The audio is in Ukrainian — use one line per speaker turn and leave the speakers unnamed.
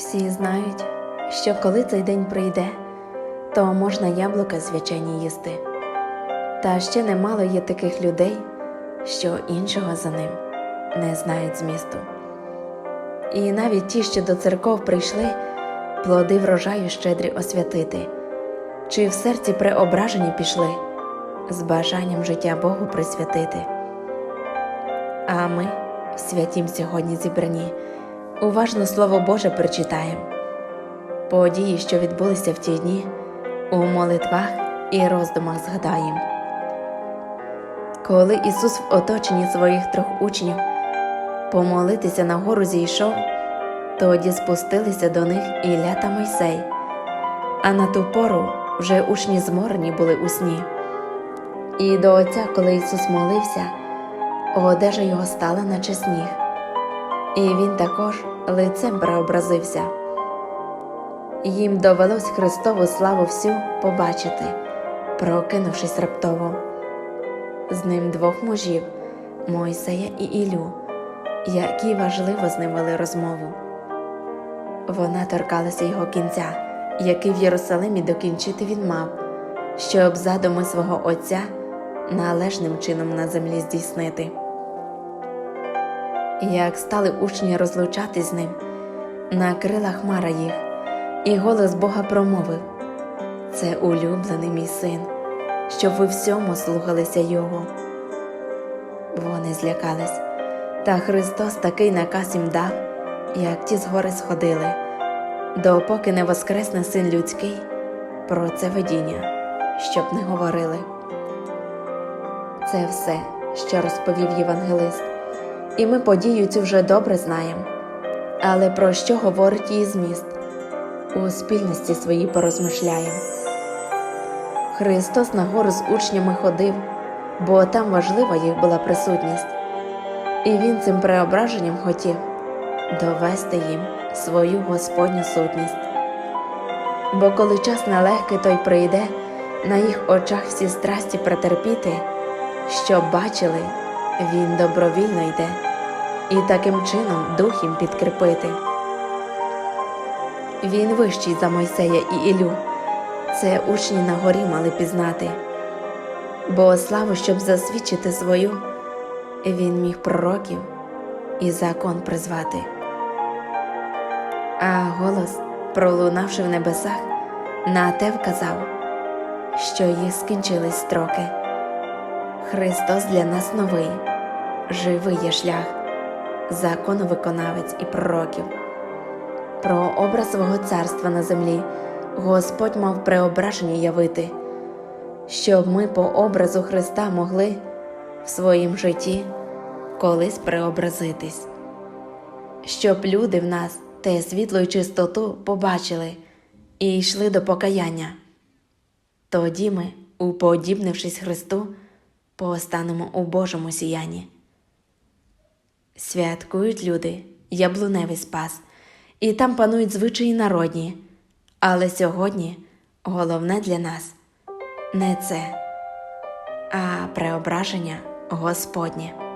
Всі знають, що коли цей день прийде, то можна яблука звичайні їсти. Та ще немало є таких людей, що іншого за ним не знають змісту. І навіть ті, що до церков прийшли, плоди врожаю щедрі освятити, чи в серці преображені пішли, з бажанням життя Богу присвятити. А ми, святім сьогодні зібрані, уважно Слово Боже прочитаємо. Події, що відбулися в ті дні, у молитвах і роздумах згадаємо. Коли Ісус в оточенні своїх трьох учнів помолитися на гору зійшов, тоді спустилися до них Ілля та Мойсей, а на ту пору вже учні зморені були у сні. І до Отця, коли Ісус молився, одежа його стала наче сніг, і він також лицем преобразився. Їм довелось Христову славу всю побачити, прокинувшись раптово. З ним двох мужів Мойсея і Ілю, які важливо з ним вели розмову. Вона торкалася його кінця, який в Єрусалимі докінчити він мав, щоб задуми свого Отця належним чином на землі здійснити. Як стали учні розлучатись з ним, накрила хмара їх, і голос Бога промовив Це улюблений мій син, щоб ви всьому слухалися Його. Вони злякались, та Христос такий наказ їм дав, як ті з гори сходили, допоки не воскресне син людський про це видіння, щоб не говорили. Це все, що розповів євангелист, і ми подію цю вже добре знаємо. Але про що говорить її зміст? У спільності своїй порозмишляємо. Христос на гору з учнями ходив, бо там важлива їх була присутність, і Він цим преображенням хотів довести їм свою Господню сутність. Бо коли час нелегкий той прийде, на їх очах всі страсті претерпіти, щоб бачили, Він добровільно йде, і таким чином дух їм підкріпити. Він вищий за Мойсея і Ілю. Це учні на горі мали пізнати. Бо славу, щоб засвідчити свою, він міг пророків і закон призвати. А голос, пролунавши в небесах, на те вказав, що їх скінчились строки. Христос для нас новий, живий є шлях, законовиконавець і пророків. Про образ свого царства на землі Господь мав преображення явити, щоб ми по образу Христа могли в своїм житті колись преобразитись, щоб люди в нас те світло й чистоту побачили і йшли до покаяння. Тоді ми, уподібнившись Христу, постанемо у Божому сіянні. Святкують люди яблуневий спас, і там панують звичаї народні. Але сьогодні головне для нас не це, а преображення Господнє.